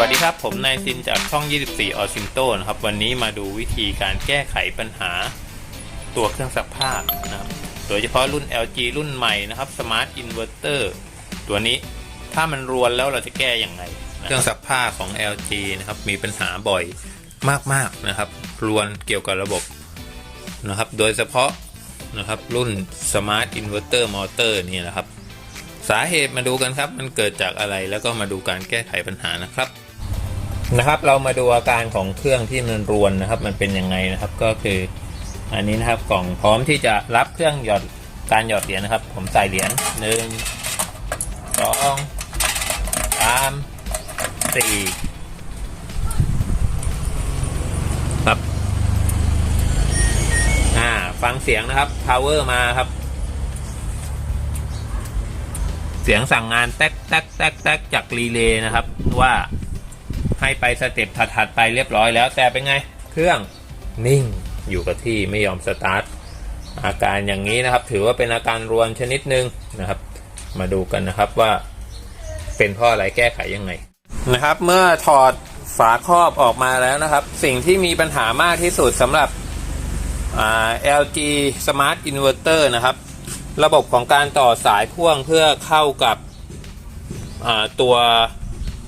วัสดีครับ ผมนายซินจากช่อง 24 ออซิมโตนะครับ วันนี้มาดูวิธีการแก้ไขปัญหาตัวเครื่องซักผ้านะครับโดยเฉพาะรุ่น LG รุ่นใหม่นะครับ Smart Inverter ตัวนี้ถ้ามันรวนแล้วเราจะแก้อย่างไรเครื่องซักผ้าของ LG นะครับ มีปัญหาบ่อยมากๆนะครับ รวนเกี่ยวกับระบบนะครับ โดยเฉพาะนะครับรุ่น Smart Inverter Motor นี่แหละครับ สาเหตุมาดูกันครับ มันเกิดจากอะไรแล้วก็มาดูการแก้ไขปัญหานะครับนะครับ เรามาดูอาการของเครื่องที่มันรวนนะครับ มันเป็นยังไงนะครับก็คืออันนี้นะครับกล่องพร้อมที่จะรับเครื่องหยอดการหยอดเหรียญนะครับ ผมใส่เหรียญหนึ่งสองสามสี่ครับอ่าฟังเสียงนะครับ power มาครับ เสียงสั่งงานแต๊กแต๊กแต๊กแต๊กจากรีเลย์นะครับ ว่าให้ไปสเต็ปถัดๆไปเรียบร้อยแล้วแต่เป็นไง เครื่องนิ่งอยู่กับที่ไม่ยอมสตาร์ทอาการอย่างนี้นะครับ ถือว่าเป็นอาการรวนชนิดหนึ่งนะครับ มาดูกันนะครับว่า เป็นเพราะอะไรแก้ไขยังไงนะครับ เมื่อถอดฝาครอบออกมาแล้วนะครับ สิ่งที่มีปัญหามากที่สุดสำหรับ LG Smart Inverter นะครับ ระบบของการต่อสายพ่วงเพื่อเข้ากับตัว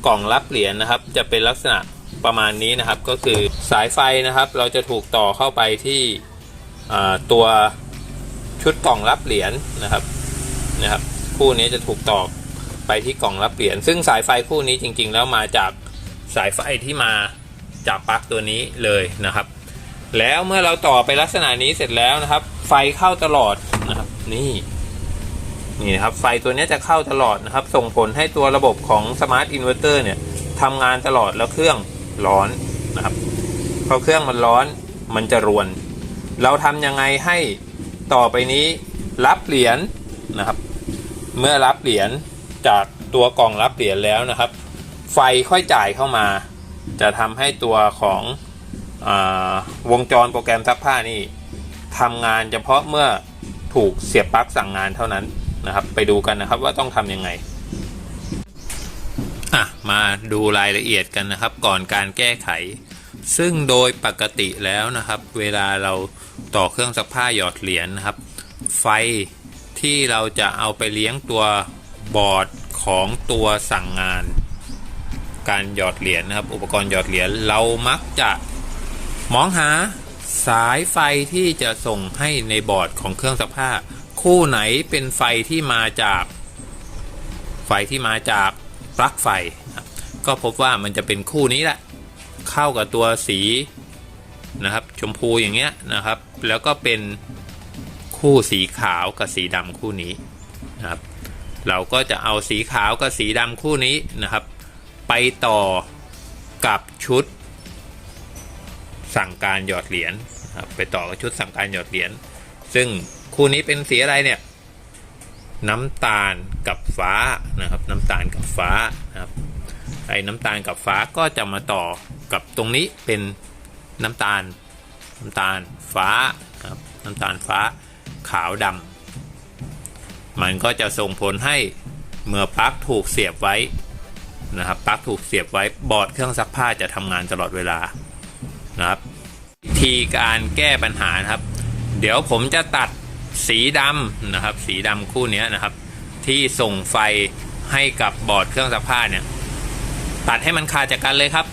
กล่องรับเหรียญนะครับ จะเป็นลักษณะประมาณนี้นะครับ ก็คือสายไฟนะครับ เราจะถูกต่อเข้าไปที่ตัวชุดกล่องรับเหรียญนะครับนะครับ คู่นี้จะถูกต่อไปที่กล่องรับเหรียญซึ่งสายไฟคู่นี้จริง ๆ แล้วมาจากสายไฟที่มาจากปลั๊กตัวนี้เลยนะครับ แล้วเมื่อเราต่อไปลักษณะนี้เสร็จแล้วนะครับ ไฟเข้าตลอดนะครับ นี่นี่นะครับไฟตัวนี้จะเข้าตลอดนะครับ ส่งผลให้ตัวระบบของ Smart Inverter เตอร์เนี่ยทำงานตลอดแล้วเครื่องร้อนนะครับพอเครื่องมันร้อนมันจะรวน เราทำยังไงให้ต่อไปนี้รับเหรียญนะครับ เมื่อรับเหรียญจากตัวกล่องรับเหรียญแล้วนะครับ ไฟค่อยจ่ายเข้ามา จะทำให้ตัวของอวงจรโปรแกรมซักผ้านี่ทำงานเฉพาะเมื่อ ถูกเสียบปลั๊กสั่งงานเท่านั้นนะครับ ไปดูกันนะครับว่าต้องทำยังไงอะมาดูรายละเอียดกันนะครับ ก่อนการแก้ไข ซึ่งโดยปกติแล้วนะครับ เวลาเราต่อเครื่องซักผ้าหยอดเหรียญนะครับ ไฟที่เราจะเอาไปเลี้ยงตัวบอร์ดของตัวสั่งงาน การหยอดเหรียญนะครับ อุปกรณ์หยอดเหรียญเรามักจะมองหา สายไฟที่จะส่งให้ในบอร์ดของเครื่องซักผ้า คู่ไหนเป็นไฟที่มาจาก ไฟที่มาจากปลั๊กไฟ ก็พบว่ามันจะเป็นคู่นี้แหละ เข้ากับตัวสีนะครับ ชมพูอย่างเงี้ยนะครับ แล้วก็เป็นคู่สีขาวกับสีดำคู่นี้นะครับ เราก็จะเอาสีขาวกับสีดำคู่นี้นะครับ ไปต่อกับชุด สั่งการหยอดเหรียญครับไปต่อกับชุดสั่งการหยอดเหรียญซึ่งคู่นี้เป็นสีอะไรเนี่ยน้ำตาลกับฟ้านะครับ น้ำตาลกับฟ้านะครับไอ้น้ำตาลกับฟ้าก็จะมาต่อกับตรงนี้เป็นน้ำตาลน้ำตาลฟ้าครับน้ำตาลฟ้าขาวดำมันก็จะส่งผลให้เมื่อปลั๊กถูกเสียบไว้นะครับปลั๊กถูกเสียบไว้บอร์ดเครื่องซักผ้าจะทำงานตลอดเวลา นะครับวิธีการแก้ปัญหานะครับ เดี๋ยวผมจะตัดสีดำนะครับ สีดำคู่นี้นะครับ ที่ส่งไฟให้กับบอร์ดเครื่องซักผ้าเนี่ย ตัดให้มันขาดจากกันเลยครับ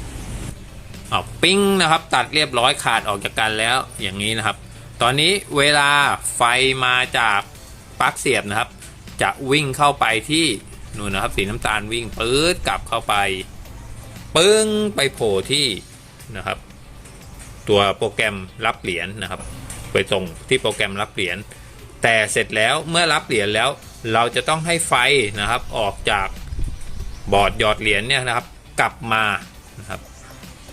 เอาปิ้งนะครับ ตัดเรียบร้อยขาดออกจากกันแล้วอย่างนี้นะครับ ตอนนี้เวลาไฟมาจากปลั๊กเสียบนะครับ จะวิ่งเข้าไปที่นู่นนะครับ สีน้ำตาลวิ่งปื๊ดกลับเข้าไป ปึ้งไปโผล่ที่นะครับ ตัวโปรแกรมรับเหรียญนะครับ ไปส่งที่โปรแกรมรับเหรียญแต่เสร็จแล้วเมื่อรับเหรียญแล้วเราจะต้องให้ไฟนะครับออกจากบอร์ดหยอดเหรียญเนี่ยนะครับ กลับมานะครับ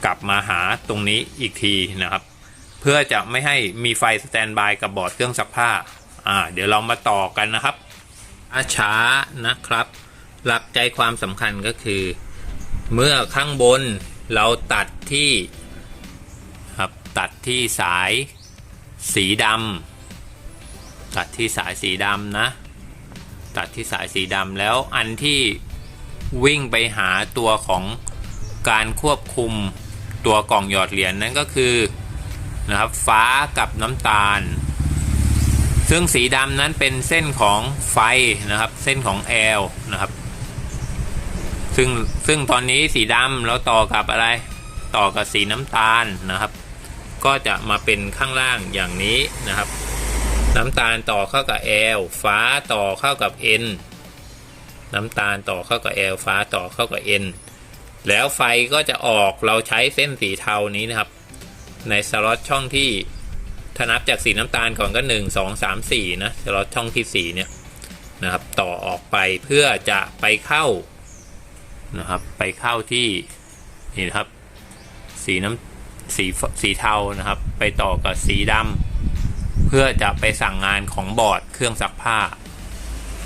กลับมาหาตรงนี้อีกทีนะครับ เพื่อจะไม่ให้มีไฟสแตนบายกับบอร์ดเครื่องซักผ้าอ่าเดี๋ยวเรามาต่อกันนะครับอาช้านะครับ หลักใจความสำคัญก็คือ เมื่อข้างบนเราตัดที่ ที่สายสีดำตัดที่สายสีดำนะ ตัดที่สายสีดำแล้วอันที่วิ่งไปหาตัวของการควบคุมตัวกล่องหยอดเหรียญนั่นก็คือนะครับฟ้ากับน้ำตาล ซึ่งสีดำนั้นเป็นเส้นของไฟนะครับ เส้นของแอลนะครับ ซึ่งซึ่งตอนนี้สีดำเราต่อกับอะไร ต่อกับสีน้ำตาลนะครับ ก็จะมาเป็นข้างล่างอย่างนี้นะครับ น้ำตาลต่อเข้ากับ L ฟ้าต่อเข้ากับ N น้ำตาลต่อเข้ากับ L ฟ้าต่อเข้ากับ N แล้วไฟก็จะออกเราใช้เส้นสีเทานี้นะครับ ในสล็อตช่องที่ถ้านับจากสีน้ำตาลก่อนก็ 1 2 3 4 นะสล็อตช่องที่4เนี่ยนะครับต่อออกไปเพื่อจะไปเข้านะครับไปเข้าที่นี่นะครับ สีน้ำ สีสีเทานะครับ ไปต่อกับสีดำเพื่อจะไปสั่งงานของบอร์ดเครื่องซักผ้า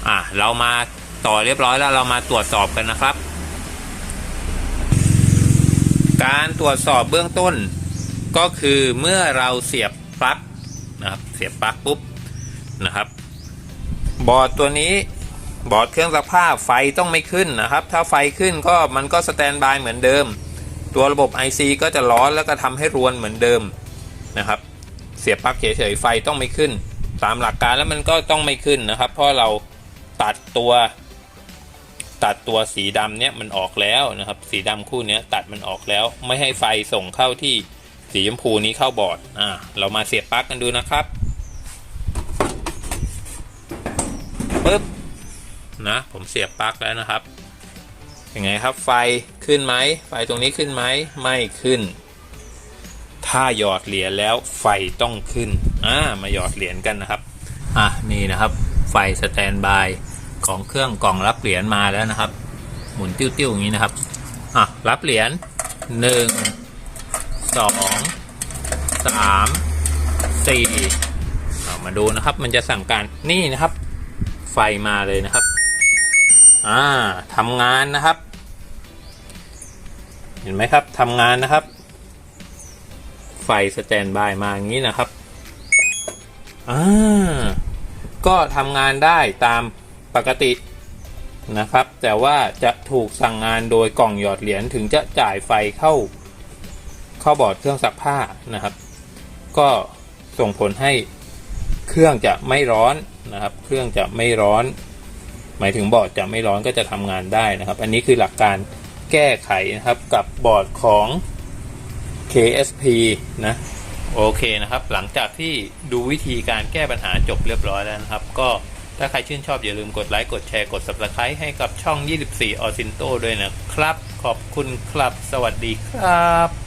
อะเรามาต่อเรียบร้อยแล้วเรามาตรวจสอบกันนะครับ การตรวจสอบเบื้องต้นก็คือเมื่อเราเสียบปลั๊กนะครับเสียบปลั๊กปุ๊บนะครับ บอร์ดตัวนี้บอร์ดเครื่องซักผ้าไฟต้องไม่ขึ้นนะครับ ถ้าไฟขึ้นก็มันก็สแตนบายเหมือนเดิม ตัวระบบ IC ก็จะร้อนแล้วก็ทำให้รวนเหมือนเดิมนะครับ เสียบปลั๊กเฉยๆไฟต้องไม่ขึ้น ตามหลักการแล้วมันก็ต้องไม่ขึ้นนะครับ เพราะเราตัดตัว ตัดตัวสีดำเนี้ยมันออกแล้วนะครับ สีดำคู่เนี้ยตัดมันออกแล้ว ไม่ให้ไฟส่งเข้าที่สีชมพูนี้เข้าบอร์ดอ่าเรามาเสียบปลั๊กกันดูนะครับปึ๊บนะผมเสียบปลั๊กแล้วนะครับ ยังไงครับไฟขึ้นไหมไฟตรงนี้ขึ้นไหมไม่ขึ้น ถ้าหยอดเหรียญแล้วไฟต้องขึ้นอ่ามาหยอดเหรียญกันนะครับอะนี่นะครับ ไฟสแตนบายของเครื่องกล่องรับเหรียญมาแล้วนะครับ หมุนติ้วๆอย่างนี้นะครับอะรับเหรียญหนึ่งสองสามสี่เอามาดูนะครับ มันจะสั่งการนี่นะครับ ไฟมาเลยนะครับ อ่าทำงานนะครับ ห็นไหมครับทำงานนะครับ ไฟสแตนบายมาอย่างนี้นะครับอ่าก็ทำงานได้ตามปกตินะครับ แต่ว่าจะถูกสั่งงานโดยกล่องหยอดเหรียญถึงจะจ่ายไฟเข้า เข้าบอร์ดเครื่องซักผ้านะครับ ก็ส่งผลให้เครื่องจะไม่ร้อนนะครับ เครื่องจะไม่ร้อน หมายถึงบอร์ดจะไม่ร้อนก็จะทำงานได้นะครับ อันนี้คือหลักการ แก้ไขนะครับกับบอร์ดของ KSP นะโอเคนะครับ หลังจากที่ดูวิธีการแก้ปัญหาจบเรียบร้อยแล้วนะครับ ก็ถ้าใครชื่นชอบอย่าลืมกดไลค์กดแชร์กด Subscribe ให้กับช่อง 24 o s i n t o ด้วยนะครับ ขอบคุณครับ สวัสดีครับ